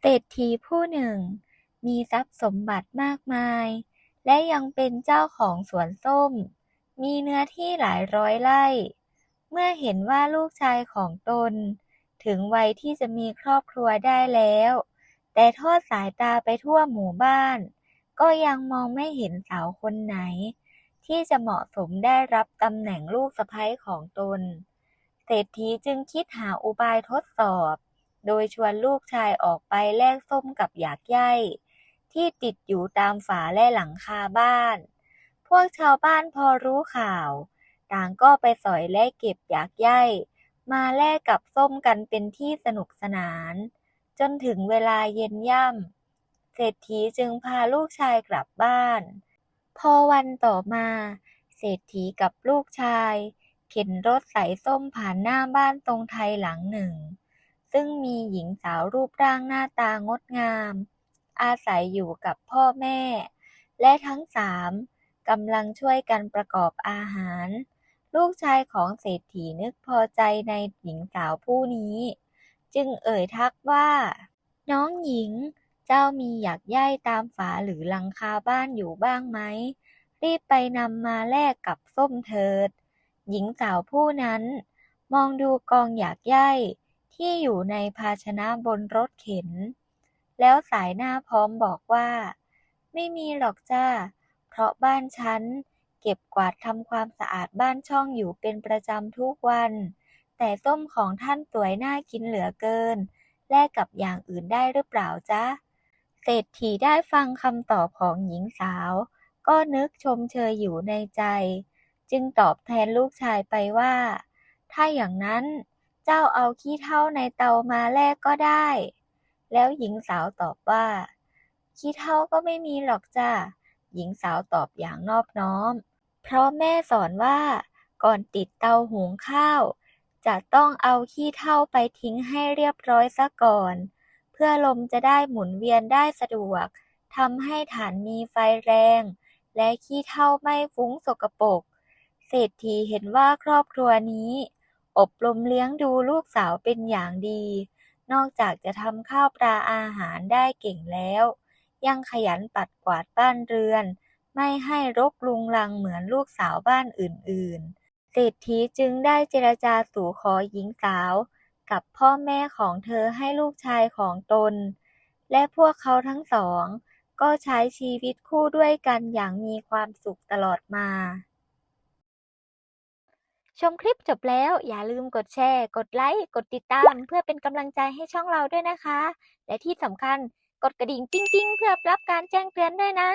เศรษฐีผู้หนึ่ง มีทรัพย์สมบัติมากมาย และยังเป็นเจ้าของสวนส้ม มีเนื้อที่หลายร้อยไร่ เมื่อเห็นว่าลูกชายของตน ถึงวัยที่จะมีครอบครัวได้แล้ว แต่ทอดสายตาไปทั่วหมู่บ้าน ก็ยังมองไม่เห็นสาวคนไหน ที่จะเหมาะสมได้รับตำแหน่งลูกสะใภ้ของตน เศรษฐีจึงคิดหาอุบายทดสอบ โดยชวนลูกชายออกไปแลกส้มกับหยากใยที่ติดอยู่ตามฝาและหลังคาบ้าน พวกชาวบ้านพอรู้ข่าว ต่างก็ไปสอยและเก็บหยากใยมาแลกกับส้มกันเป็นที่สนุกสนาน จนถึงเวลาเย็นย่ำ เศรษฐีจึงพาลูกชายกลับบ้าน พอวันต่อมา เศรษฐีกับลูกชาย เข็นรถใส่ส้มผ่านหน้าบ้านทรงไทยหลังหนึ่ง ซึ่งมีหญิงสาวรูปร่างหน้าตางดงาม อาศัยอยู่กับพ่อแม่ และทั้งสามกำลังช่วยกันประกอบอาหาร ลูกชายของเศรษฐีนึกพอใจในหญิงสาวผู้นี้ จึงเอ่ยทักว่า น้องหญิง เจ้ามีหยักใยตามฝาหรือหลังคาบ้านอยู่บ้างไหม รีบไปนำมาแลกกับส้มเถิด หญิงสาวผู้นั้น มองดูกองหยากใย ที่อยู่ในภาชนะบนรถเข็น แล้วสายหน้าพร้อมบอกว่า ไม่มีหรอกจ้า เพราะบ้านฉัน เก็บกวาดทำความสะอาดบ้านช่องอยู่เป็นประจำทุกวัน แต่ส้มของท่านสวยน่ากินเหลือเกิน แลกกับอย่างอื่นได้หรือเปล่าจ๊ะเศรษฐีได้ฟังคำตอบของหญิงสาว ก็นึกชมเชยอยู่ในใจ จึงตอบแทนลูกชายไปว่า ถ้าอย่างนั้น เจ้าเอาขี้เถ้าในเตามาแลกก็ได้ แล้วหญิงสาวตอบว่า ขี้เถ้าก็ไม่มีหรอกจ้าหญิงสาวตอบอย่างนอบน้อม เพราะแม่สอนว่า ก่อนติดเตาหุงข้าว จะต้องเอาขี้เถ้าไปทิ้งให้เรียบร้อยซะก่อน เพื่อลมจะได้หมุนเวียนได้สะดวกทำให้ถ่านมีไฟแรง และขี้เถ้าไม่ฟุ้งสกปรกเศรษฐีเห็นว่าครอบครัวนี้ อบรมเลี้ยงดูลูกสาวเป็นอย่างดี นอกจากจะทำข้าวปลาอาหารได้เก่งแล้ว ยังขยันปัดกวาดบ้านเรือน ไม่ให้รกรุงรังเหมือนลูกสาวบ้านอื่นๆ เศรษฐีจึงได้เจรจาสู่ขอหญิงสาว กับพ่อแม่ของเธอให้ลูกชายของตน และพวกเขาทั้งสอง ก็ใช้ชีวิตคู่ด้วยกันอย่างมีความสุขตลอดมา ชมคลิปจบแล้ว อย่าลืมกดแชร์ กดไลค์ กดติดตาม เพื่อเป็นกำลังใจให้ช่องเราด้วยนะคะ และที่สำคัญกดกระดิ่งจิ้งๆ เพื่อรับการแจ้งเตือนด้วยนะ